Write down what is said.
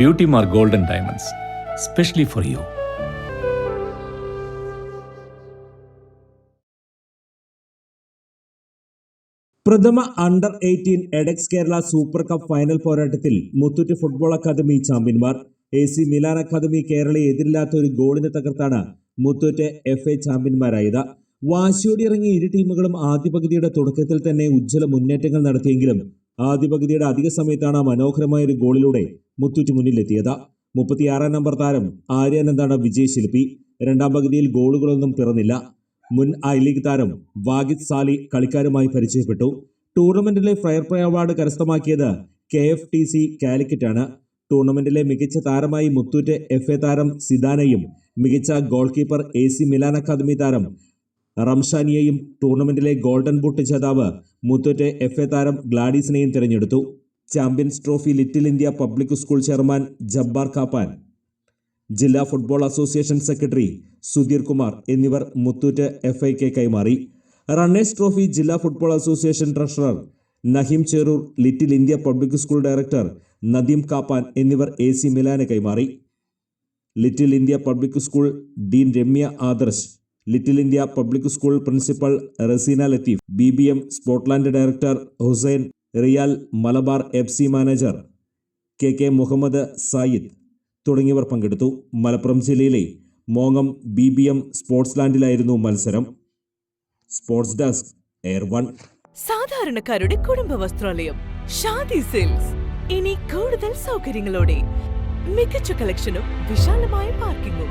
Beauty Mar golden diamonds specially for you പ്രഥമ under eighteen Edex Kerala super cup final പോരാട്ടത്തിൽ Muthoot football academy ചാമ്പ്യന്മാർ A C Milan academy കേരളയെ എതിരില്ലാത്ത ഒരു ഗോളിന് തകർത്താണ് മുത്തൂറ്റ് എഫ് എ ചാമ്പ്യന്മാരായത്. വാശിയോടെ ഇറങ്ങിയ ഇരു ടീമുകളും ആദ്യ പകുതിയുടെ തുടക്കത്തിൽ തന്നെ ഉജ്ജ്വല മുന്നേറ്റങ്ങൾ നടത്തിയെങ്കിലും ആദ്യ പകുതിയുടെ അധിക സമയത്താണ് മനോഹരമായ ഒരു ഗോളിലൂടെ മുത്തൂറ്റ് മുന്നിലെത്തിയത്. മുപ്പത്തിയാറാം നമ്പർ താരം ആര്യാനന്ദാണ് വിജയശില്പി രണ്ടാം പകുതിയിൽ ഗോളുകളൊന്നും പിറന്നില്ല. മുൻ ഐ ലീഗ് താരം വാഗിദ് സാലി കളിക്കാരുമായി പരിചയപ്പെട്ടു. ടൂർണമെന്റിലെ ഫയർ പ്ലേ അവാർഡ് കരസ്ഥമാക്കിയത് കെ എഫ് ടി സി കാലിക്കറ്റാണ്. ടൂർണമെന്റിലെ മികച്ച താരമായി മുത്തൂറ്റ് എഫ് എ താരം സിദാനയും മികച്ച goalkeeper A C Milan academy താരം റംഷാനിയെയും ടൂർണമെന്റിലെ ഗോൾഡൻ ബൂട്ട് ജേതാവ് മുത്തൂറ്റ് എഫ് എ താരം ഗ്ലാഡീസിനെയും തിരഞ്ഞെടുത്തു. Champions trophy little India public school chairman Jabbar Kappan ജില്ലാ football association secretary Sudheer Kumar എന്നിവർ മുത്തൂറ്റ് എഫ് ഐക്ക് കൈമാറി. റണ്ണേഴ്സ് ട്രോഫി ജില്ലാ football association treasurer Naheem Cherur little India public school director Nadeem Kappan എന്നിവർ A C മിലാന് കൈമാറി. Little India public school dean Ramya Adarsh little India public school principal Raseena Latheef B B M sportsland director Hussain Riyal Malabar F C manager K K Muhammad Sayid തുടങ്ങിയവർ പങ്കെടുത്തു. മലപ്പുറം ജില്ലയിലെ മോങ്ങം B B M sports ലാൻഡിലായിരുന്നു മത്സരം. Sports desk air one സാധാരണക്കാരുടെ കുടുംബ വസ്ത്രാലയം Shaadi cells ഇനി കൂടുതൽ സൗകര്യങ്ങളോടെ മികച്ച കളക്ഷനും വിശാലമായ പാർക്കിങ്ങും.